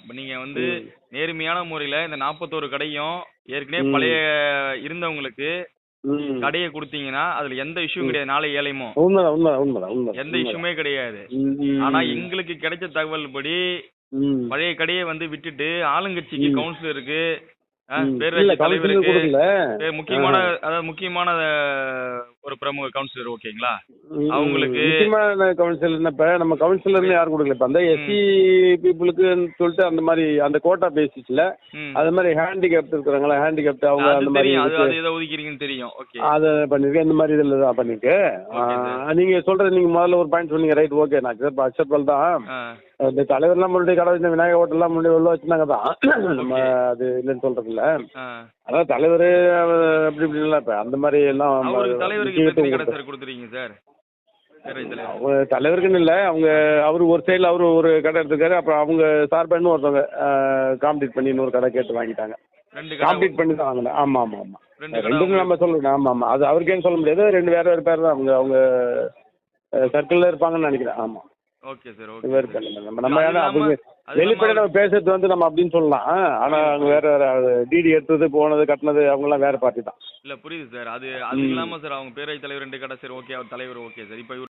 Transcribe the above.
இப்போ நீங்க வந்து. நேர்மையான முறையில இந்த நாற்பத்தோரு கடையும் ஏற்கனவே. பழைய இருந்தவங்களுக்கு. கடையை கொடுத்தீங்கன்னா அதுல எந்த இஷ்யூ கிடையாது நாளை ஏழைமோ எந்த இஷ்யூமே கிடையாது. ஆனா எங்களுக்கு கிடைச்ச தகவல் படி. பழைய கடையை வந்து விட்டுட்டு ஆளுங்கட்சிக்கு. கவுன்சிலருக்கு கவுன்சிலிங் தலைவருக்கு முக்கியமான அதாவது முக்கியமான ஒரு பிரமுக கவுன்சிலர் ஓகேங்களா? அவங்களுக்கு- முக்கியமான கவுன்சிலர் இப்ப நம்ம கவுன்சிலர்னு யாரும் கொடுக்கல? இப்ப அந்த எஸ்சி பீப்புளுக்குன்னு சொல்லிட்டு அந்த மாதிரி அந்த கோட்டா பேசிஸ்ல ம். அது மாதிரி ஹேண்டிகேப்ட் இருக்கிறாங்களா ஹேண்டிகேப்ட் அவங்க அந்த மாதிரி தெரியும். அது இதுக்கு- அது எதை ஒதுக்கிறீங்கன்னு தெரியும். ஓகே அதை பண்ணிருக்கேன் இந்த மாதிரி இதில் தான் பண்ணிருக்கு நீங்க சொல்றது நீங்க முதல்ல ஒரு பாயிண்ட் சொன்னீங்க ரைட் ஓகே நான் அக்செப்ட் அக்செப்டபிள் தான். இந்த தலைவர்லாம் முன்னாடி கடை வச்சு விநாயகர் ஹோட்டல்லாம் முன்னாடி உள்ள வச்சிருந்தாங்க தான். நம்ம அது இல்லைன்னு சொல்றது இல்ல அதான் தலைவர் அப்படி இப்படி இல்லை இப்ப அந்த மாதிரி எல்லாம் தலைவருக்கு முக்கியத்துவம் எத்தனை கடை கொடுத்து- சார். அவங்க தலைவருக்குன்னு இல்லை அவங்க அவர் ஒரு சைடில் அவர் ஒரு கடை எடுத்துருக்காரு அப்புறம் அவங்க சார்பா இன்னும் ஒருத்தவங்க காம்படிட் பண்ணி இன்னொரு கடை கேட்டு வாங்கிட்டாங்க. காம்படிட் பண்ணி தான் வாங்கினேன் ஆமாம் ஆமாம் ஆமாம் ரெண்டு கடை ரெண்டுன்னு நம்ம சொல்லணும் ஆமாம் ஆமாம் அது அவருக்கேன்னு சொல்ல முடியாது. ரெண்டு வேறு வேறு பேர் தான் அவங்க அவங்க சர்க்கிளில் இருப்பாங்கன்னு நினைக்கிறேன். ஆமாம் ஓகே சார் ஓகே நம்ம நம்ம அவங்க வெளிப்படையா நம்ம பேசுறது வந்து நம்ம அப்படின்னு சொல்லலாம். ஆனால் அவங்க வேற வேற டிடி எடுத்தது போனது கட்டினது அவங்கெல்லாம் வேற பார்ட்டி தான். இல்ல புரியுது சார். அது அது. இல்லாம சார் அவங்க பேரவைத் தலைவர் ரெண்டு கடை சார் ஓகே அவர் தலைவர் ஓகே சார். இப்போ